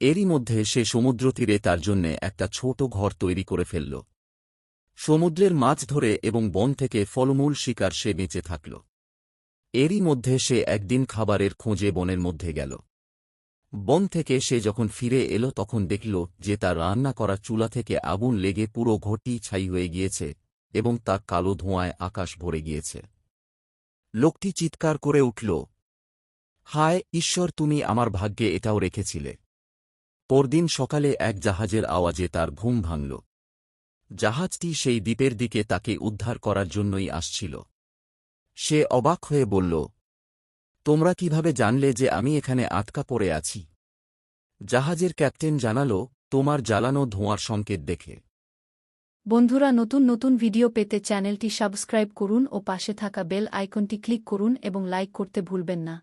এরই মধ্যে সে সমুদ্রতীরে তার জন্যে একটা ছোট ঘর তৈরি করে ফেলল। সমুদ্রের মাছ ধরে এবং বন থেকে ফলমূল শিকার সে বেঁচে থাকল। এরই মধ্যে সে একদিন খাবারের খোঁজে বনের মধ্যে গেল। বন থেকে সে যখন ফিরে এলো তখন দেখল যে তার রান্না করা চুলা থেকে আগুন লেগে পুরো ঘরটি ছাই হয়ে গিয়েছে এবং তার কালো ধোঁয়ায় আকাশ ভরে গিয়েছে। লোকটি চিৎকার করে উঠল, হায়, ঈশ্বর, তুমি আমার ভাগ্যে এটাও রেখেছিলে। পরদিন সকালে এক জাহাজের আওয়াজে তার ঘুম ভাঙল। জাহাজটি সেই দ্বীপের দিকে তাকে উদ্ধার করার জন্যই আসছিল। সে অবাক হয়ে বলল, তোমরা কীভাবে জানলে যে আমি এখানে আটকা পড়ে আছি? জাহাজের ক্যাপ্টেন জানাল, তোমার জ্বালানো ধোঁয়ার সংকেত দেখে। বন্ধুরা, নতুন নতুন ভিডিও পেতে চ্যানেলটি সাবস্ক্রাইব করুন ও পাশে থাকা বেল আইকনটি ক্লিক করুন এবং লাইক করতে ভুলবেন না।